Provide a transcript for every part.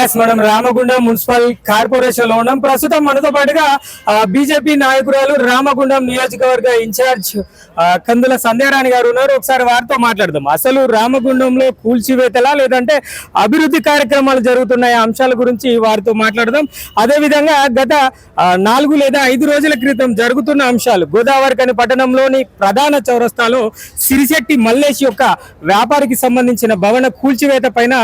Yes మనం Ramagundam municipal కార్పొరేషన్లో ఉన్నాం. ప్రస్తుతం మనతో పాటుగా బీజేపీ నాయకురాలు రామగుండం నియోజకవర్గ ఇన్ఛార్జ్ కందుల సంధ్యారాణి గారు ఉన్నారు. ఒకసారి వారితో మాట్లాడదాం. అసలు రామగుండంలో కూల్చివేతలా లేదంటే అభివృద్ధి కార్యక్రమాలు జరుగుతున్న అంశాల గురించి వారితో మాట్లాడదాం. అదే విధంగా గత నాలుగు లేదా ఐదు రోజుల క్రితం జరుగుతున్న అంశాలు గోదావరి కని పట్టణంలోని ప్రధాన చౌరస్తాలో సిరిశెట్టి మల్లేష్ యొక్క వ్యాపారికి సంబంధించిన భవన కూల్చివేత పైన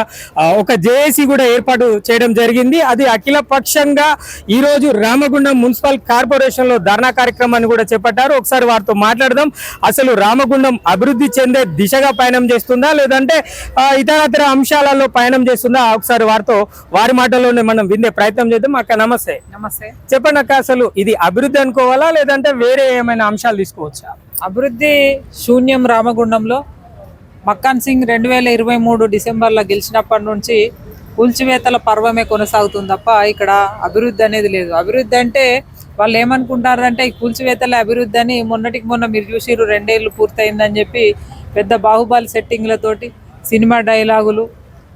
ఒక జేఏసీ కూడా ఏర్పాటు చేయడం జరిగింది. అది అఖిల పక్షంగా ఈ రోజు రామగుండం మున్సిపల్ కార్పొరేషన్లో ధర్నా కార్యక్రమాన్ని కూడా చేపట్టారు. ఒకసారి వారితో మాట్లాడదాం. అసలు రామగుండం అభివృద్ధి చెందే దిశగా పయనం చేస్తుందా? లేదంటే ఇతరతర అంశాలలో పయనం చేస్తుందా? ఒకసారి వారితో వారి మాటల్లోనే మనం వినే ప్రయత్నం చేద్దాం. అక్క నమస్తే. నమస్తే. చెప్పండి అక్క అసలు ఇది అభివృద్ధి అనుకోవాలా? లేదంటే వేరే ఏమైనా అంశాలు తీసుకోవచ్చా? అభివృద్ధి శూన్యం రామగుండంలో. మక్కాన్ సింగ్ రెండు వేల ఇరవై మూడు డిసెంబర్లో గెలిచినప్పటి నుంచి కూల్చివేతల పర్వమే కొనసాగుతుంది తప్ప ఇక్కడ అభివృద్ధి అనేది లేదు. అభివృద్ధి అంటే వాళ్ళు ఏమనుకుంటారంటే ఈ కూల్చివేతల అభివృద్ధి అని మొన్నటికి మొన్న మీరు చూసిరు రెండేళ్ళు పూర్తయిందని చెప్పి పెద్ద బాహుబలి సెట్టింగ్లతోటి సినిమా డైలాగులు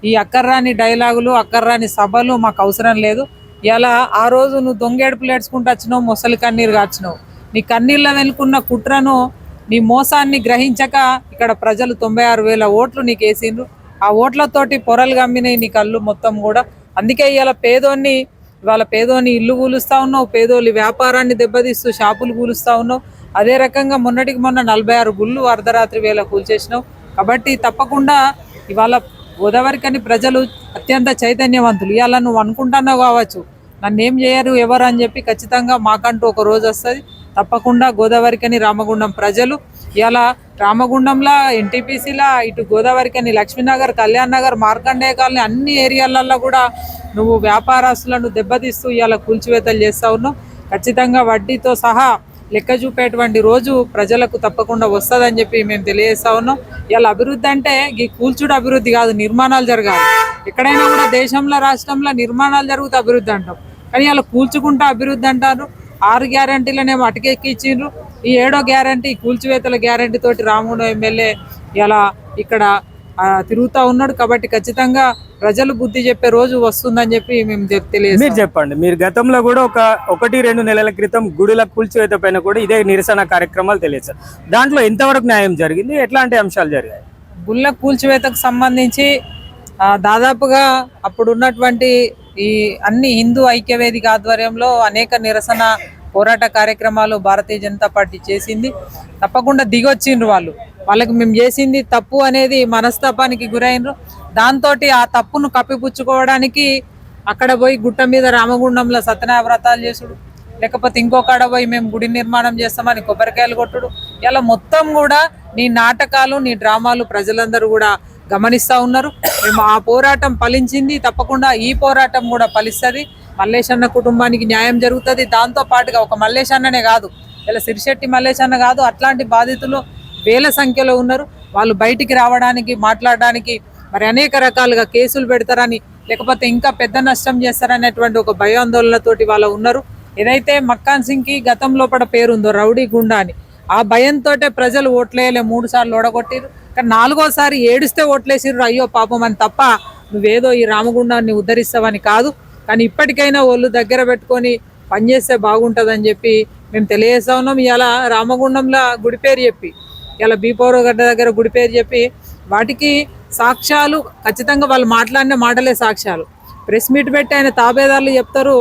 ఈ అక్కర్రాని డైలాగులు అక్కర్రాని సభలు మాకు అవసరం లేదు. ఇలా ఆ రోజు నువ్వు దొంగేడుపులు ఏడ్చుకుంటూ వచ్చినావు మొసలి కన్నీరు కాచినావు. నీ కన్నీళ్ళ వెనుకున్న కుట్రను నీ మోసాన్ని గ్రహించక ఇక్కడ ప్రజలు తొంభై ఆరు వేల ఓట్లు నీకు వేసిండ్రు. ఆ ఓట్లతోటి పొరలు గమ్మినాయి నీ కళ్ళు మొత్తం కూడా. అందుకే ఇవాళ పేదోన్ని ఇవాళ పేదోని ఇల్లు కూలుస్తూ ఉన్నావు పేదోళ్ళు వ్యాపారాన్ని దెబ్బతీస్తూ షాపులు కూలుస్తూ ఉన్నావు. అదే రకంగా మొన్నటికి మొన్న నలభై ఆరు గుళ్ళు అర్ధరాత్రి వేళ కూల్చేసినావు. కాబట్టి తప్పకుండా ఇవాళ గోదావరికని ప్రజలు అత్యంత చైతన్యవంతులు. ఇవాళ నువ్వు అనుకుంటున్నావు కావచ్చు నన్ను ఏం చేయరు ఎవరు అని చెప్పి ఖచ్చితంగా మాకంటూ ఒక రోజు వస్తుంది. తప్పకుండా గోదావరికని రామగుండం ప్రజలు ఇలా రామగుండంలా ఎన్టీపీసీలా ఇటు గోదావరికని లక్ష్మీనగర్ కళ్యాణ్ నగర్ మార్కండేయ కాలనీ అన్ని ఏరియాలలో కూడా నువ్వు వ్యాపారస్తులను దెబ్బతీస్తూ ఇలా కూల్చివేతలు చేస్తా ఉన్నావు. ఖచ్చితంగా వడ్డీతో సహా లెక్క చూపేటువంటి రోజు ప్రజలకు తప్పకుండా వస్తుందని చెప్పి మేము తెలియజేస్తా ఉన్నాం. ఇలా అభివృద్ధి అంటే ఈ కూల్చుడు అభివృద్ధి కాదు నిర్మాణాలు జరగాలి. ఎక్కడైనా కూడా దేశంలో రాష్ట్రంలో నిర్మాణాలు జరుగుతూ అభివృద్ధి అంటాం. కానీ ఇలా కూల్చుకుంటూ అభివృద్ధి అంటారు. ఆరు గ్యారంటీలనేమో అటకెక్కిచ్చిండ్రు ఈ ఏడో గ్యారంటీ కూల్చివేతల గ్యారంటీ తోటి రాముడు ఎమ్మెల్యే ఇలా ఇక్కడ తిరుగుతా ఉన్నాడు. కాబట్టి ఖచ్చితంగా ప్రజలు బుద్ధి చెప్పే రోజు వస్తుందని చెప్పి మేము తె- తెలియజేస్తాం. మీరు చెప్పండి. మీరు గతంలో కూడా ఒక ఒకటి రెండు నెలల క్రితం గుడిల కూల్చివేత పైన కూడా ఇదే నిరసన కార్యక్రమాలు తెలియజేశారు. దాంట్లో ఎంతవరకు న్యాయం జరిగింది? ఎట్లాంటి అంశాలు జరిగాయి? గుళ్ళ కూల్చివేతకు సంబంధించి దాదాపుగా అప్పుడు ఉన్నటువంటి ఈ అన్ని హిందూ ఐక్యవేదిక ఆధ్వర్యంలో అనేక నిరసన పోరాట కార్యక్రమాలు భారతీయ జనతా పార్టీ చేసింది. తప్పకుండా దిగొచ్చిండ్రు వాళ్ళు. వాళ్ళకి మేము చేసింది తప్పు అనేది మనస్తాపానికి గురైనరు దాంతో ఆ తప్పును కప్పిపుచ్చుకోవడానికి అక్కడ పోయి గుట్ట మీద రామగుండంలో సత్యనారాయణ వ్రతాలు చేసుడు. లేకపోతే ఇంకొకడ పోయి మేము గుడి నిర్మాణం చేస్తామని కొబ్బరికాయలు కొట్టుడు. ఇలా మొత్తం కూడా నీ నాటకాలు నీ డ్రామాలు ప్రజలందరూ కూడా గమనిస్తా ఉన్నారు. మేము ఆ పోరాటం ఫలించింది. తప్పకుండా ఈ పోరాటం కూడా ఫలిస్తుంది. మల్లేశన్న కుటుంబానికి న్యాయం జరుగుతుంది. దాంతో పాటుగా ఒక మల్లేశన్ననే కాదు ఇలా సిరిశెట్టి మల్లేశన్న కాదు అట్లాంటి బాధితులు వేల సంఖ్యలో ఉన్నారు. వాళ్ళు బయటికి రావడానికి మాట్లాడడానికి మరి అనేక రకాలుగా కేసులు పెడతారని లేకపోతే ఇంకా పెద్ద నష్టం చేస్తారనేటువంటి ఒక భయాందోళనతోటి వాళ్ళు ఉన్నారు. ఏదైతే మక్కాన్ సింగ్కి గతం లోపల పేరుందో రౌడీ గుండా అని ఆ భయంతో ప్రజలు ఓట్లేయలే మూడు సార్లు ఓడగొట్టారు కానీ నాలుగోసారి ఏడిస్తే ఓట్లేసిర్రు. అయ్యో పాపం అని తప్ప నువ్వేదో ఈ రామగుండాన్ని ఉద్ధరిస్తావని కాదు. కానీ ఇప్పటికైనా వాళ్ళు దగ్గర పెట్టుకొని పనిచేస్తే బాగుంటుందని చెప్పి మేము తెలియజేస్తా ఉన్నాం. ఇలా రామగుండంలో గుడి పేరు చెప్పి ఇలా బీపౌరగడ్డ దగ్గర గుడి పేరు చెప్పి వాటికి సాక్ష్యాలు ఖచ్చితంగా వాళ్ళు మాట్లాడిన మాటలే సాక్ష్యాలు. ప్రెస్ మీట్ పెట్టి ఆయన తాబేదారులు చెప్తారు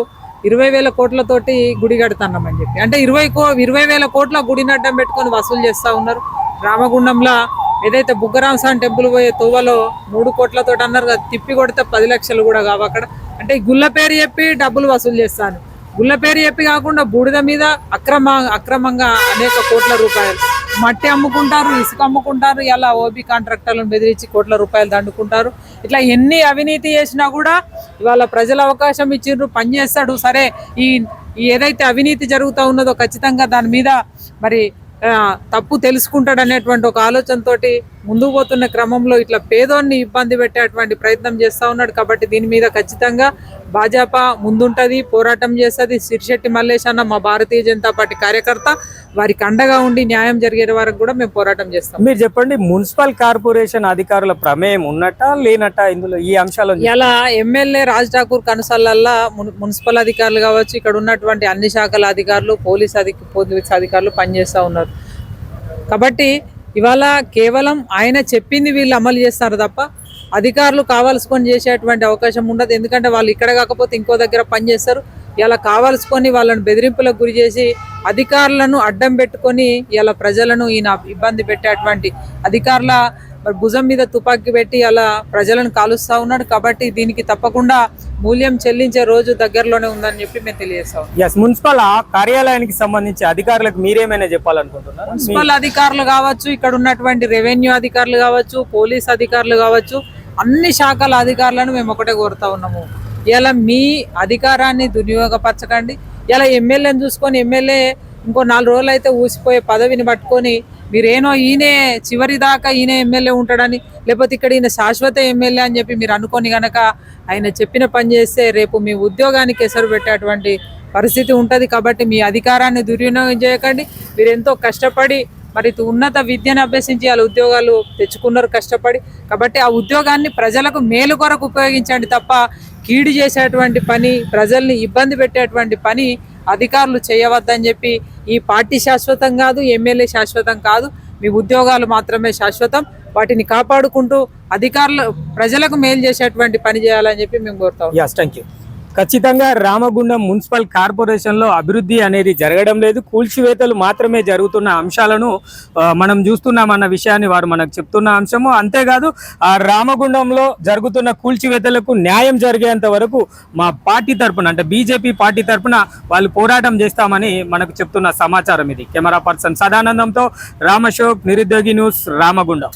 ఇరవై వేల కోట్లతోటి గుడి కడుతున్నామని చెప్పి. అంటే ఇరవై కో ఇరవై వేల కోట్ల గుడిని అడ్డం పెట్టుకొని వసూలు చేస్తూ ఉన్నారు. రామగుండంలో ఏదైతే బుగ్గరామస్వామి టెంపుల్ పోయే తోవలో మూడు కోట్లతో అన్నారు కదా తిప్పి కొడితే పది లక్షలు కూడా కావు అక్కడ. అంటే గుళ్ళ పేరు చెప్పి డబ్బులు వసూలు చేస్తాను. గుళ్ళ పేరు చెప్పి కాకుండా బూడిద మీద అక్రమ అక్రమంగా అనేక కోట్ల రూపాయలు. మట్టి అమ్ముకుంటారు ఇసుక అమ్ముకుంటారు ఇలా ఓబీ కాంట్రాక్టర్లను బెదిరించి కోట్ల రూపాయలు దండుకుంటారు. ఇట్లా ఎన్ని అవినీతి చేసినా కూడా ఇవాళ ప్రజలు అవకాశం ఇచ్చిండ్రు పని చేస్తాడు. సరే ఈ ఏదైతే అవినీతి జరుగుతూ ఉన్నదో ఖచ్చితంగా దాని మీద మరి తప్పు తెలుసుకుంటాడు అనేటువంటి ఒక ఆలోచనతోటి ముందుకు పోతున్న క్రమంలో ఇట్లా పేదోన్ని ఇబ్బంది పెట్టేటువంటి ప్రయత్నం చేస్తూ ఉన్నాడు కాబట్టి దీని మీద ఖచ్చితంగా భాజపా ముందుంటది పోరాటం చేస్తుంది. సిరిశెట్టి మల్లేష్ అన్న మా భారతీయ జనతా పార్టీ కార్యకర్త వారికి అండగా ఉండి న్యాయం జరిగే వరకు కూడా మేము పోరాటం చేస్తాం. మీరు చెప్పండి మున్సిపల్ కార్పొరేషన్ అధికారుల ప్రమేయం ఉన్నట్ట లేనట్ట ఇందులో ఈ అంశాలు ఇలా ఎమ్మెల్యే రాజ్ ఠాకూర్ కనుసల్లల్లా మున్- మున్సిపల్ అధికారులు కావచ్చు ఇక్కడ ఉన్నటువంటి అన్ని శాఖల అధికారులు పోలీస్ అధిక పోలీస్ అధికారులు పనిచేస్తూ ఉన్నారు. కాబట్టి ఇవాళ కేవలం ఆయన చెప్పింది వీళ్ళు అమలు చేస్తారు తప్ప అధికారులు కావాల్సుకొని చేసేటువంటి అవకాశం ఉండదు. ఎందుకంటే వాళ్ళు ఇక్కడ కాకపోతే ఇంకో దగ్గర పనిచేస్తారు ఇలా కావాల్సుకొని వాళ్ళని బెదిరింపులకు గురి చేసి అధికారులను అడ్డం పెట్టుకొని ఇలా ప్రజలను ఈయన ఇబ్బంది పెట్టేటువంటి అధికారుల భుజం మీద తుపాకీ పెట్టి అలా ప్రజలను కాలుస్తా ఉన్నాడు. కాబట్టి దీనికి తప్పకుండా మూల్యం చెల్లించే రోజు దగ్గరలోనే ఉందని చెప్పి మేము తెలియజేస్తాం ఎస్ మున్సిపల్ కార్యాలయానికి సంబంధించి అధికారులకు మీరేమైనా చెప్పాలనుకుంటున్నారు? మున్సిపల్ అధికారులు కావచ్చు ఇక్కడ ఉన్నటువంటి రెవెన్యూ అధికారులు కావచ్చు పోలీస్ అధికారులు కావచ్చు అన్ని శాఖల అధికారులను మేము ఒకటే కోరుతా ఉన్నాము. ఇలా మీ అధికారాన్ని దుర్వినియోగపరచకండి. ఇలా ఎమ్మెల్యేని చూసుకొని ఎమ్మెల్యే ఇంకో నాలుగు రోజులు అయితే ఊసిపోయే పదవిని పట్టుకొని మీరేనో ఈయనే చివరి దాకా ఈయన ఎమ్మెల్యే ఉంటాడని లేకపోతే ఇక్కడ ఈయన శాశ్వత ఎమ్మెల్యే అని చెప్పి మీరు అనుకొని గనక ఆయన చెప్పిన పని చేస్తే రేపు మీ ఉద్యోగానికి ఎసరు పెట్టేటువంటి పరిస్థితి ఉంటుంది. కాబట్టి మీ అధికారాన్ని దుర్వినియోగం చేయకండి. మీరు ఎంతో కష్టపడి మరి ఉన్నత విద్యను అభ్యసించి వాళ్ళ ఉద్యోగాలు తెచ్చుకున్నారు కష్టపడి. కాబట్టి ఆ ఉద్యోగాన్ని ప్రజలకు మేలు కొరకు ఉపయోగించండి తప్ప కీడు చేసేటువంటి పని ప్రజల్ని ఇబ్బంది పెట్టేటువంటి పని అధికారులు చేయవద్దని చెప్పి ఈ పార్టీ శాశ్వతం కాదు ఎమ్మెల్యే శాశ్వతం కాదు. మీ ఉద్యోగాలు మాత్రమే శాశ్వతం. వాటిని కాపాడుకుంటూ అధికారులు ప్రజలకు మేలు చేసేటువంటి పని చేయాలని చెప్పి మేము కోరుతాం ఎస్ థ్యాంక్ యూ ఖచ్చితంగా రామగుండం మున్సిపల్ కార్పొరేషన్లో అభివృద్ధి అనేది జరగడం లేదు. కూల్చివేతలు మాత్రమే జరుగుతున్న అంశాలను మనం చూస్తున్నామన్న విషయాన్ని వారు మనకు చెప్తున్న అంశము. అంతేకాదు ఆ రామగుండంలో జరుగుతున్న కూల్చివేతలకు న్యాయం జరిగేంత వరకు మా పార్టీ తరపున అంటే బీజేపీ పార్టీ తరఫున వాళ్ళు పోరాటం చేస్తామని మనకు చెప్తున్న సమాచారం ఇది. కెమెరా పర్సన్ సదానందంతో రామశోక్ నిరుద్యోగి న్యూస్ రామగుండం.